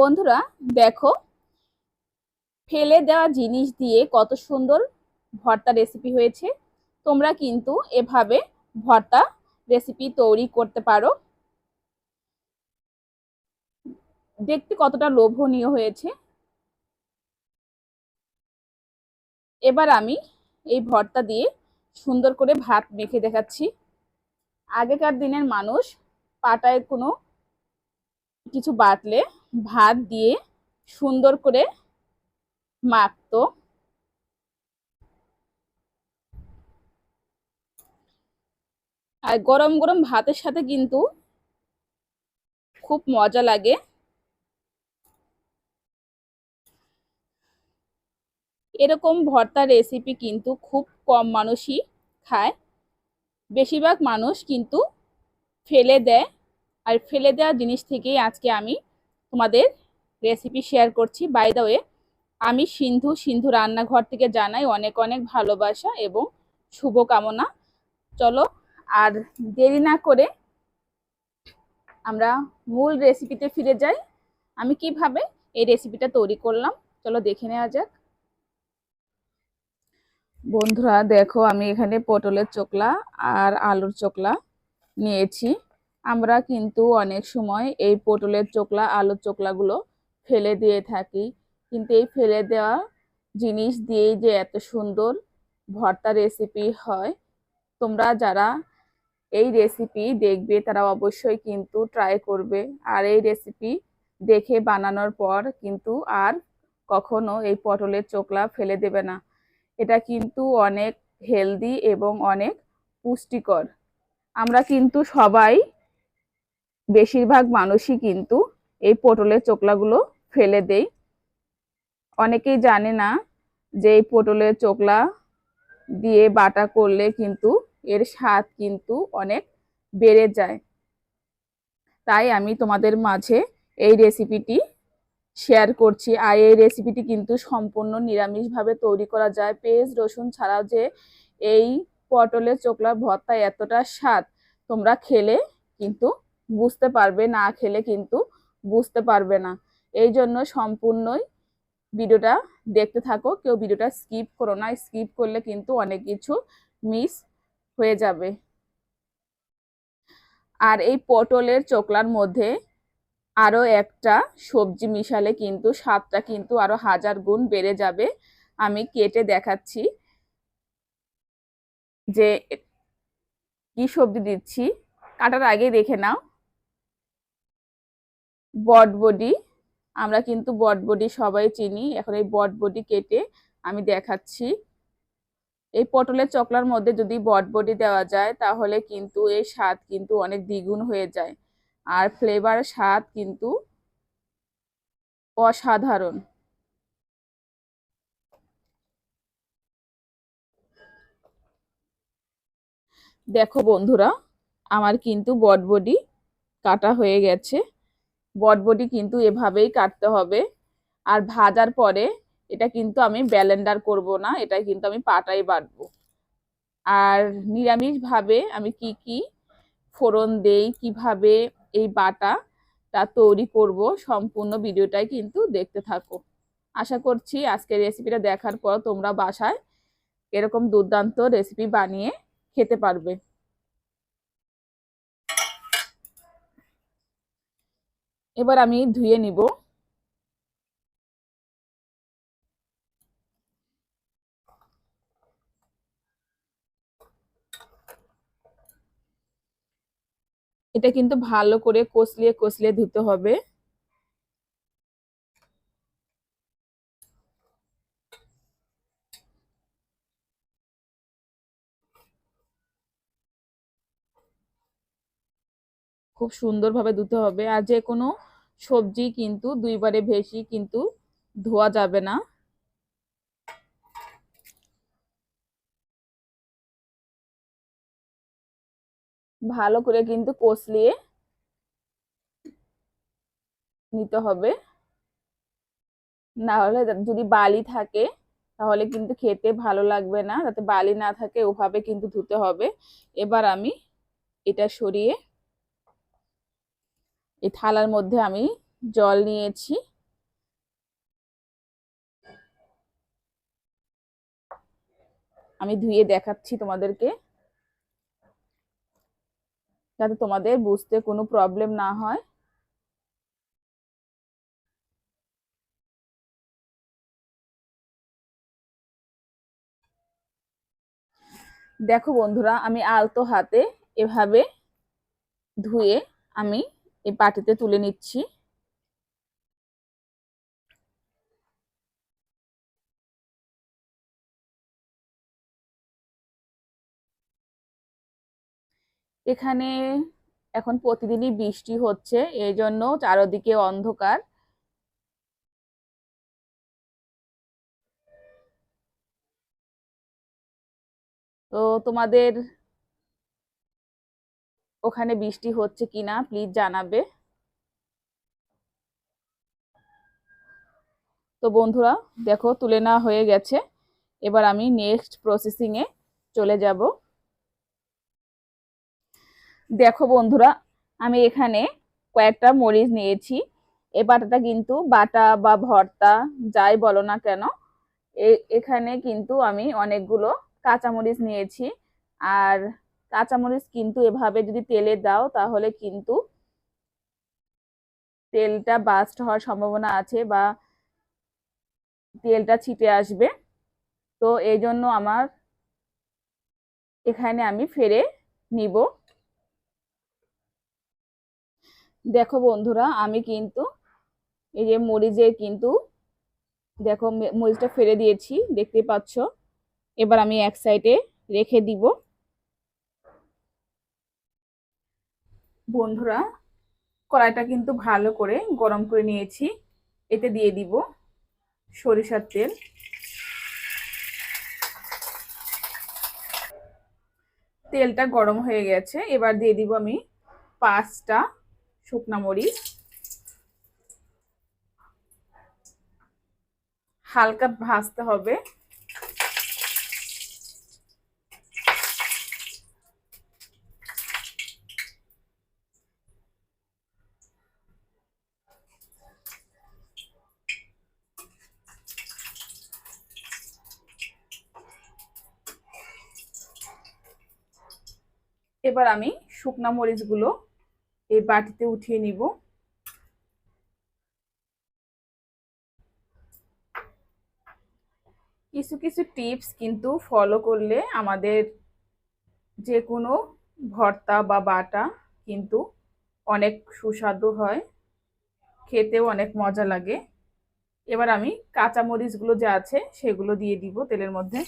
বন্ধুরা, দেখো, ফেলে দেওয়া জিনিস দিয়ে কত সুন্দর ভর্তা রেসিপি হয়েছে। তোমরা কিন্তু এভাবে ভর্তা রেসিপি তৈরি করতে পারো। দেখতে কতটা লোভনীয় হয়েছে। এবার আমি এই ভর্তা দিয়ে সুন্দর করে ভাত মেখে দেখাচ্ছি। আগেকার দিনের মানুষ পাটায় কোনো কিছু বাটলে ভাত দিয়ে সুন্দর করে মাখতো। আর গরম গরম ভাতের সাথে কিন্তু খুব মজা লাগে। এরকম ভর্তা রেসিপি কিন্তু খুব কম মানুষই খায়। বেশিরভাগ মানুষ কিন্তু ফেলে দেয়। আর ফেলে দেওয়া জিনিস থেকেই আজকে আমি তোমাদের রেসিপি শেয়ার করছি। বাই দ্য ওয়ে আমি সিন্ধু সিন্ধু রান্নাঘর থেকে জানাই অনেক অনেক ভালোবাসা এবং শুভকামনা। চলো, আর দেরি না করে আমরা মূল রেসিপিতে ফিরে যাই। আমি কীভাবে এই রেসিপিটা তৈরি করলাম? চলো দেখে নেওয়া যাক। বন্ধুরা, দেখো আমি এখানে পটলের চোকলা আর আলুর চোকলা নিয়েছি। আমরা কিন্তু অনেক সময় এই পটলের চোকলা আলুর চোকলাগুলো ফেলে দিয়ে থাকি। কিন্তু এই ফেলে দেওয়া জিনিস দিয়েই যে এত সুন্দর ভর্তা রেসিপি হয়, তোমরা যারা এই রেসিপি দেখবে তারা অবশ্যই কিন্তু ট্রাই করবে। আর এই রেসিপি দেখে বানানোর পর কিন্তু আর কখনো এই পটলের চোকলা ফেলে দেবে না। এটা কিন্তু অনেক হেলদি এবং অনেক পুষ্টিকর। আমরা কিন্তু সবাই বেশিরভাগ মানুষই কিন্তু এই পটলের চোকলাগুলো ফেলে দেই। অনেকেই জানে না যে এই পটলের চোকলা দিয়ে বাটা করলে কিন্তু এর স্বাদ কিন্তু অনেক বেড়ে যায়। তাই আমি তোমাদের মাঝে এই রেসিপিটি শেয়ার করছি। আর এই রেসিপিটি কিন্তু সম্পূর্ণ নিরামিষভাবে তৈরি করা যায়। পেঁয়াজ, রসুন ছাড়াও যে এই পটলের চোকলার ভর্তা এতটা স্বাদ তোমরা খেলে কিন্তু বুঝতে পারবে না খেলে কিন্তু বুঝতে পারবে না। এই জন্য সম্পূর্ণই ভিডিওটা দেখতে থাকো, কেউ ভিডিওটা স্কিপ করো না। স্কিপ করলে কিন্তু অনেক কিছু মিস হয়ে যাবে। আর এই পটলের চোকলার মধ্যে আরও একটা সবজি মিশালে কিন্তু স্বাদটা কিন্তু আরও হাজার গুণ বেড়ে যাবে। আমি কেটে দেখাচ্ছি যে কি সবজি দিচ্ছি। কাটার আগে দেখে নাও। বটবডি আমরা কিন্তু বটবডি সবাই চিনি। এখন এই বটবডি কেটে আমি দেখাচ্ছি। এই পটলের চকলার মধ্যে যদি বটবডি দেওয়া যায়, তাহলে কিন্তু এই স্বাদ কিন্তু অনেক দ্বিগুণ হয়ে যায়। আর ফ্লেভার স্বাদ কিন্তু অসাধারণ। দেখো বন্ধুরা, আমার কিন্তু বটবডি কাটা হয়ে গেছে। বটবডি কিন্তু এভাবেই কাটতে হবে। আর ভাজার পরে এটা কিন্তু আমি ব্যালেন্ডার করব না, এটা কিন্তু আমি পাটাই বাটবো। আর নিরামিষভাবে আমি কি কি ফোড়ন দেই, কীভাবে এই বাটাটা তৈরি করব সম্পূর্ণ ভিডিওটাই কিন্তু দেখতে থাকো। আশা করছি আজকের রেসিপিটা দেখার পর তোমরা বাসায় এরকম দুর্দান্ত রেসিপি বানিয়ে খেতে পারবে। এবার আমি ধুয়ে নিব। এটা কিন্তু ভালো করে কষলিয়ে কষলিয়ে ধুতে হবে। খুব সুন্দরভাবে ধুতে হবে। আর যে কোনো সবজি কিন্তু দুইবারে বেশি কিন্তু ধোয়া যাবে না। ভালো করে কিন্তু কষলিয়ে নিতে হবে। না হলে যদি বালি থাকে, তাহলে কিন্তু খেতে ভালো লাগবে না। যাতে বালি না থাকে, ওভাবে কিন্তু ধুতে হবে। এবার আমি এটা সরিয়ে এই থালার মধ্যে আমি জল নিয়েছি। আমি ধুয়ে দেখাচ্ছি তোমাদেরকে। যাতে তোমাদের বুঝতে কোনো প্রবলেম না হয়। দেখো বন্ধুরা, আমি আলতো হাতে এভাবে ধুয়ে আমি এই পাটিতে তুলে নিচ্ছি। এখানে এখন প্রতিদিনই বৃষ্টি হচ্ছে, এই জন্য চারদিকে অন্ধকার। তো তোমাদের ওখানে বৃষ্টি হচ্ছে কিনা প্লিজ জানাবে। তো বন্ধুরা, দেখো, তুলে নেওয়া হয়ে গেছে। এবার আমি নেক্সট প্রসেসিংয়ে চলে যাব। দেখো বন্ধুরা, আমি এখানে কয়েকটা মরিচ নিয়েছি। এ বাটাটা কিন্তু বাটা বা ভর্তা, যাই বলো না কেন এখানে কিন্তু আমি অনেকগুলো কাঁচামরিচ নিয়েছি। আর কাঁচামরিচ কিন্তু এভাবে যদি তেলে দাও, তাহলে কিন্তু তেলটা বাস্ট হওয়ার সম্ভাবনা আছে বা তেলটা ছিটে আসবে। তো এই জন্য আমার এখানে আমি ফেরে নিব। দেখো বন্ধুরা, আমি কিন্তু এই যে মরিচের কিন্তু দেখো মরিচটা ফেলে দিয়েছি, দেখতে পাচ্ছ? এবার আমি এক সাইডে রেখে দিব। বন্ধুরা, কড়াইটা কিন্তু ভালো করে গরম করে নিয়েছি। এতে দিয়ে দিব সরিষার তেল। তেলটা গরম হয়ে গেছে। এবার দিয়ে দিব আমি পাঁচটা শুকনা মরিচ। হালকা ভাজতে হবে। এবার আমি শুকনা মরিচগুলো এই বাটিতে উঠিয়ে নিব। কিছু কিছু টিপস কিন্তু ফলো করলে আমাদের যে কোনো ভর্তা বা বাটা কিন্তু অনেক সুস্বাদু হয়, খেতেও অনেক মজা লাগে। এবার আমি কাঁচা মরিচগুলো যা আছে সেগুলো দিয়ে দিব তেলের মধ্যে।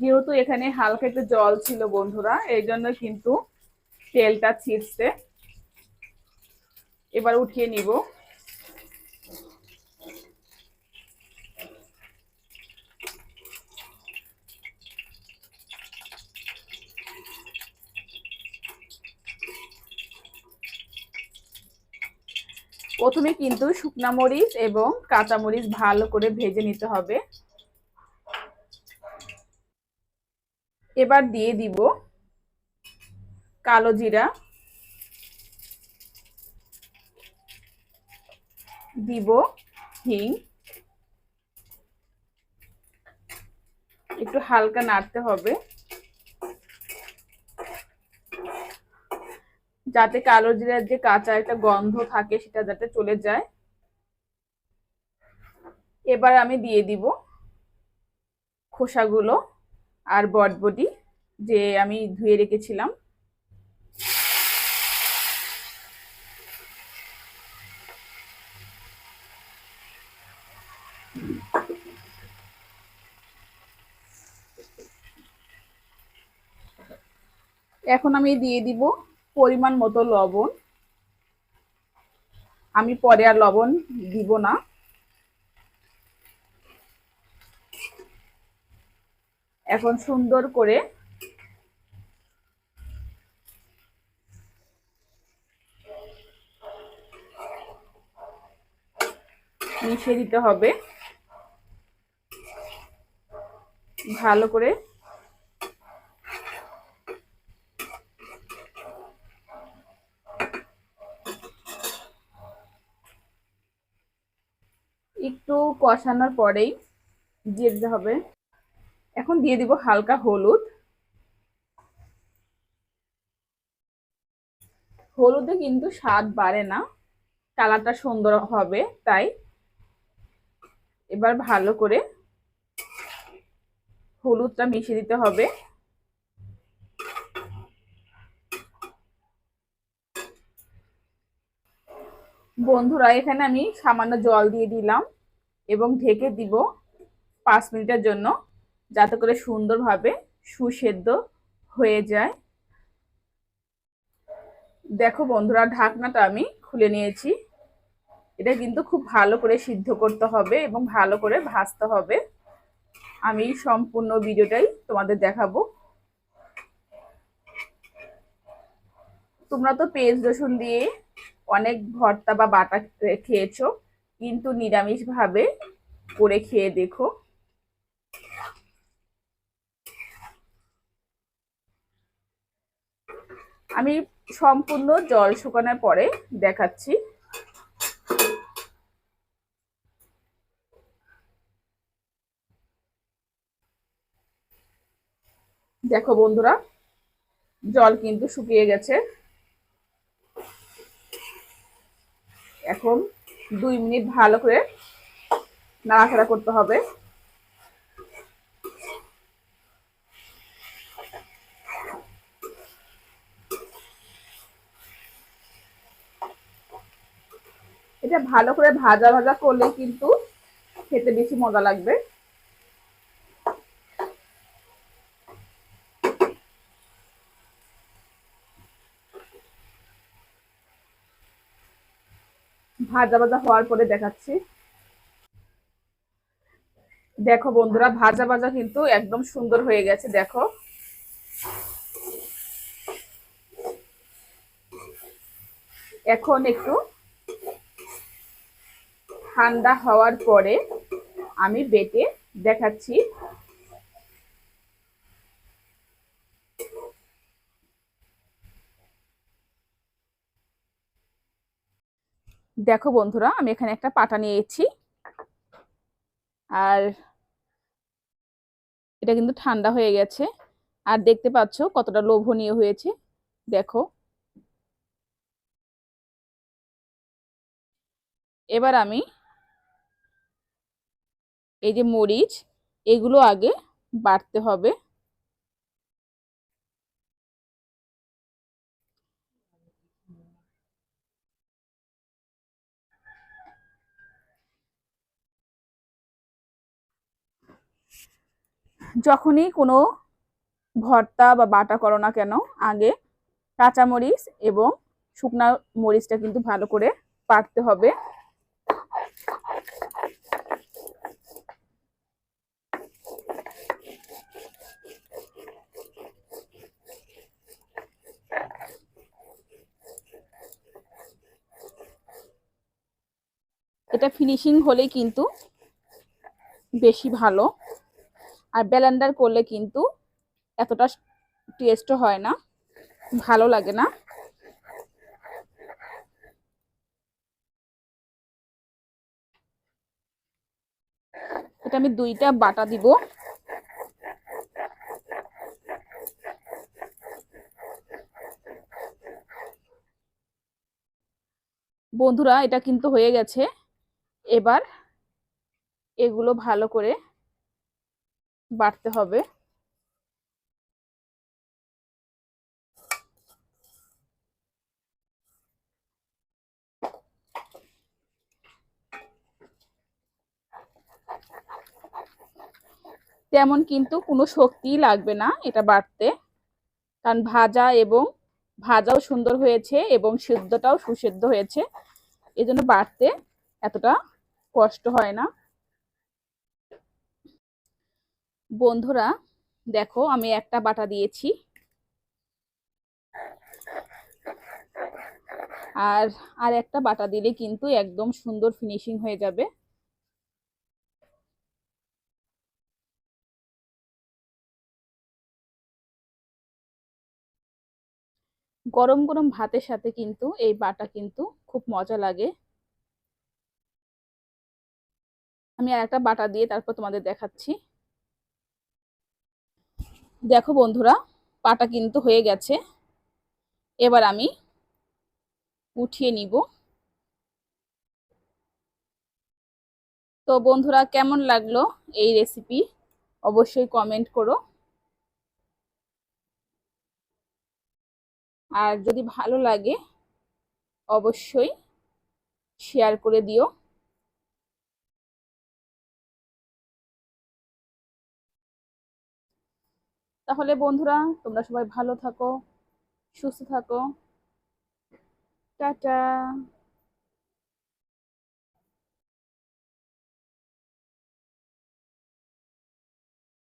যেহেতু এখানে হালকা একটু জল ছিল বন্ধুরা, এই জন্য কিন্তু তেলটা ছিটছে এবার উঠিয়ে নিব। প্রথমে কিন্তু শুকনা মরিচ এবং কাঁচা মরিচ ভালো করে ভেজে নিতে হবে। এবার দিয়ে দিব কালো জিরা। দিব হিং। একটু হালকা নাড়তে হবে। যাতে কালো জিরার যে কাঁচা একটা গন্ধ থাকে সেটা যাতে চলে যায়। এবার আমি দিয়ে দিব খোসাগুলো। আর বটবটি যে আমি ধুয়ে রেখেছিলাম। এখন আমি দিয়ে দিব পরিমাণ মতো লবণ। আমি পরে আর লবণ দিব না। এখন সুন্দর করে মিশিয়ে দিতে হবে। ভালো করে একটু কষানোর পরেই দিয়ে দিতে হবে। এখন দিয়ে দিব হালকা হলুদ। হলুদে কিন্তু স্বাদ বাড়ে না, কালারটা সুন্দর হবে, তাই এবার ভালো করে হলুদটা মিশিয়ে দিতে হবে। বন্ধুরা, এখানে আমি সামান্য জল দিয়ে দিলাম এবং ঢেকে দিব পাঁচ মিনিটের জন্য। যাতে করে সুন্দরভাবে সুসেদ্ধ হয়ে যায়। দেখো বন্ধুরা, ঢাকনাটা আমি খুলে নিয়েছি। এটা কিন্তু খুব ভালো করে সিদ্ধ করতে হবে এবং ভালো করে ভাজতে হবে। আমি সম্পূর্ণ ভিডিওটাই তোমাদের দেখাবো। তোমরা তো পেঁয়াজ, রসুন দিয়ে অনেক ভর্তা বা বাটা খেয়েছো, কিন্তু নিরামিষভাবে করে খেয়ে দেখো। আমি সম্পূর্ণ জল শুকানোর পরে দেখাচ্ছি। দেখো বন্ধুরা, জল কিন্তু শুকিয়ে গেছে। এখন দুই মিনিট ভালো করে নাড়াচাড়া করতে হবে। এটা ভালো করে ভাজা ভাজা করলে কিন্তু খেতে বেশি মজা লাগবে। ভাজা ভাজা হওয়ার পরে দেখাচ্ছি। দেখো বন্ধুরা, ভাজা ভাজা কিন্তু একদম সুন্দর হয়ে গেছে, দেখো। এখন একটু ঠান্ডা হওয়ার পরে আমি বেটে দেখাচ্ছি। দেখো বন্ধুরা, আমি এখানে একটা পাটা নিয়েছি। আর এটা কিন্তু ঠান্ডা হয়ে গেছে। আর দেখতে পাচ্ছ কতটা লোভনীয় হয়েছে। দেখো। এবার আমি এই যে মরিচ, এগুলো আগে বাটতে হবে। যখনই কোনো ভর্তা বা বাটা করো না কেন, আগে কাঁচা মরিচ এবং শুকনা মরিচটা কিন্তু ভালো করে পাটতে হবে। এটা ফিনিশিং হলেই কিন্তু বেশি ভালো। আর ব্যালেন্ডার করলে কিন্তু এতটা টেস্টও হয় না, ভালো লাগে না। এটা আমি দুইটা বাটা দিব। বন্ধুরা, এটা কিন্তু হয়ে গেছে। এবার এগুলো ভালো করে বাড়তে হবে। তেমন কিন্তু কোনো শক্তিই লাগবে না এটা বাড়তে। কারণ ভাজা এবং ভাজাও সুন্দর হয়েছে এবং সিদ্ধটাও সুসিদ্ধ হয়েছে। এই জন্য বাটতে এতটা কষ্ট হয় না। বন্ধুরা, দেখো আমি একটা বাটা দিয়েছি। আর আর একটা বাটা দিলে কিন্তু একদম সুন্দর ফিনিশিং হয়ে যাবে। গরম গরম ভাতের সাথে কিন্তু এই বাটা কিন্তু খুব মজা লাগে। আমি আর একটা বাটা দিয়ে তারপর তোমাদের দেখাচ্ছি। দেখো বন্ধুরা পাটা কিন্তু হয়ে গেছে। এবার আমি উঠিয়ে নিব। তো বন্ধুরা, কেমন লাগল এই রেসিপি অবশ্যই কমেন্ট করো। আর যদি ভালো লাগে, অবশ্যই শেয়ার করে দিও। তাহলে বন্ধুরা তোমরা সবাই ভালো থাকো সুস্থ থাকো। টাটা।